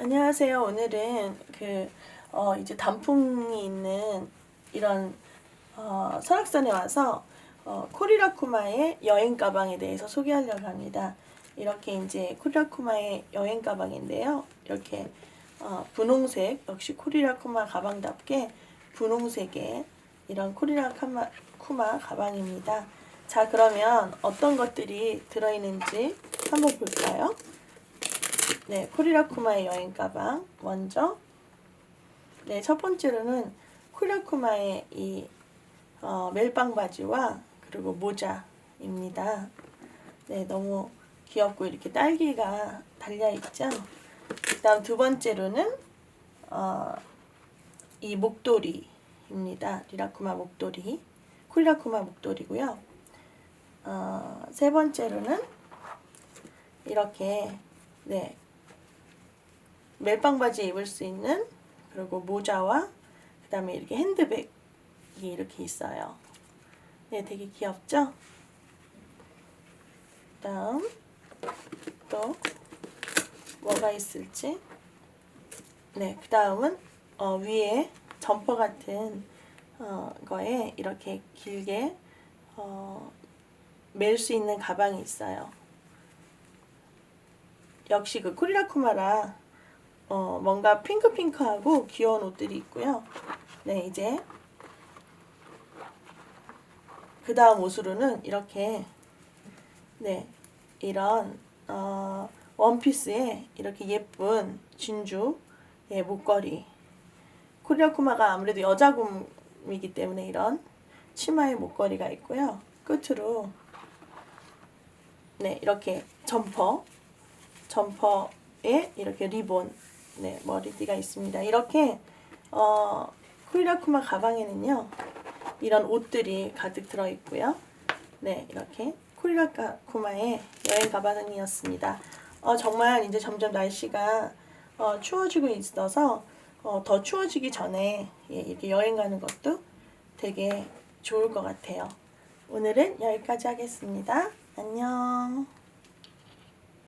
안녕하세요. 오늘은 그, 어, 이제 단풍이 있는 이런, 어, 설악산에 와서, 어, 코리라쿠마의 여행 가방에 대해서 소개하려고 합니다. 이렇게 이제 코리라쿠마의 여행 가방인데요. 이렇게, 어, 분홍색, 역시 코리라쿠마 가방답게 분홍색의 이런 코리라쿠마 쿠마 가방입니다. 자, 그러면 어떤 것들이 들어있는지 한번 볼까요? 네, 코리라쿠마의 여행 가방 먼저 네, 첫 번째로는 코리라쿠마의 이 어, 멜빵 바지와 그리고 모자입니다. 네, 너무 귀엽고 이렇게 딸기가 달려 있죠. 그다음 두 번째로는 어, 이 목도리입니다. 리라쿠마 목도리, 코리라쿠마 목도리고요. 어, 세 번째로는 이렇게 네 멜빵 바지 입을 수 있는 그리고 모자와 그 다음에 이렇게 핸드백이 이렇게 있어요. 네, 되게 귀엽죠? 그다음 또 뭐가 있을지 네, 그 다음은 어, 위에 점퍼 같은 어, 거에 이렇게 길게 어, 멜수 있는 가방이 있어요. 역시 그 코리라쿠마라 어, 뭔가 핑크핑크하고 귀여운 옷들이 있고요. 네, 이제 그 다음 옷으로는 이렇게 네, 이런 어, 원피스에 이렇게 예쁜 진주 예, 목걸이 코리아쿠마가 아무래도 여자곰이기 때문에 이런 치마에 목걸이가 있고요. 끝으로 네, 이렇게 점퍼 점퍼에 이렇게 리본 네, 머리띠가 있습니다. 이렇게 어, 코리라쿠마 가방에는요. 이런 옷들이 가득 들어 있고요. 네, 이렇게 코리라쿠마의 여행 가방이었습니다. 어, 정말 이제 점점 날씨가 어, 추워지고 있어서 어, 더 추워지기 전에 예, 이렇게 여행 가는 것도 되게 좋을 것 같아요. 오늘은 여기까지 하겠습니다. 안녕.